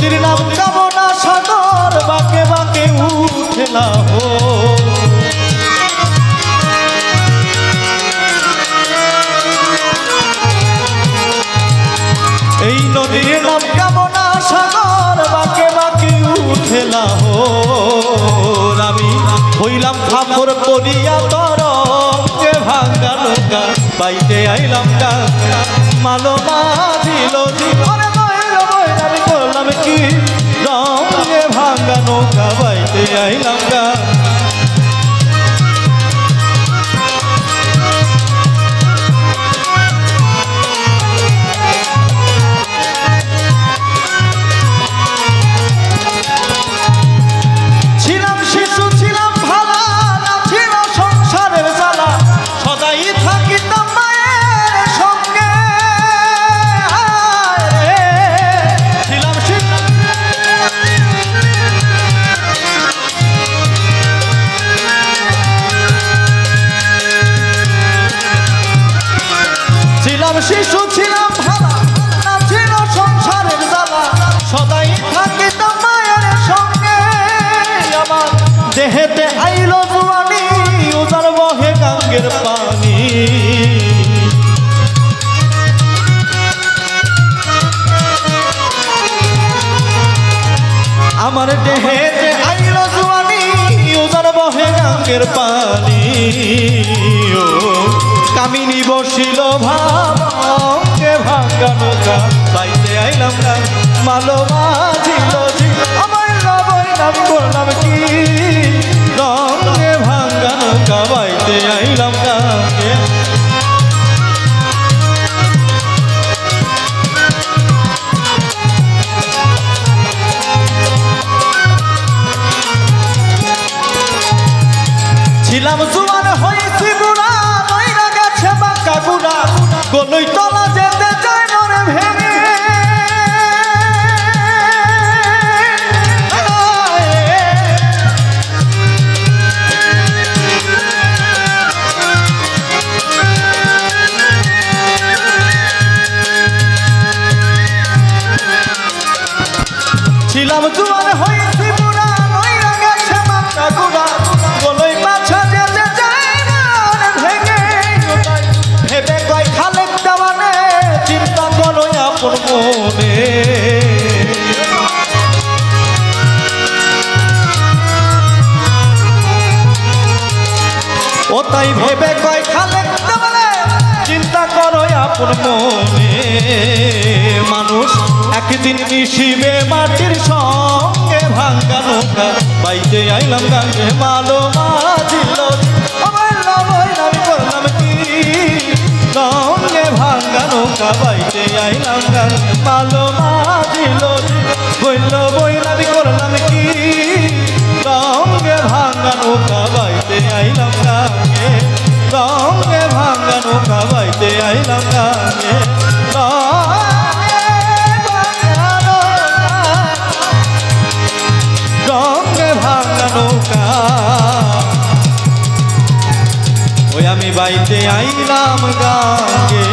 নদীর নাম কামনা সাগর, বাঁকে বাঁকে উঠে না হো। এই নদীর নাম কামনা সাগর, বাঁকে বাঁকে উঠে লাহোর আমি হইলাম খাপর করিয়া তরঙ্গে ভাঙ্গা নৌকা, বাইতে আইলাম গাঙ্গা বাইতে আইলাম ছিলাম, শিশু ছিলাম ভালা। না ছিল সংসারের জ্বালা। সদাই থাকিতাম মায়ের সঙ্গে। আমার দেহেতে আইল জুয়ানি, উজার বহে গাঙ্গের পানি। আমার দেহেতে আইল জুয়ানি, উজার বহে গাঙ্গের পানি। ও কামিনী বসিল ভাবে ভাঙ্গা নৌকা বাইতে আইলাম না, মালো আমার নবই নাম করলাম কি? রঙে ভাঙ্গা নৌকা আইলাম গাঙ্গে ছিলাম জুয়ান গেছে বাঁকা গুড়া গলই তলা যেতে চায় মনে ভেঙে ছিলাম জুয়ান হয়েছি তাই ভেবে কয় দেওয়ানে চিন্তা করো আপন মনে। মানুষ একদিন মিশিবে মাটির সঙ্গে ভাঙ্গা নৌকা, বাইতে আইলাম গাঙ্গে মালো মাঝিল। সঙ্গে ভাঙ্গা নৌকা, বাইতে আইলাম গাঙ্গে মালো মাঝিল। বইল বইলামি করলাম কি? রঙ্গে ভাঙ্গা নৌকা, বাইতে আইলাম রঙ্গে ভাঙ্গা নৌকা বাইতে আইলাম গানে রঙে ভাঙ্গা নৌকা। ওই আমি বাইতে আইলাম গাঙ্গে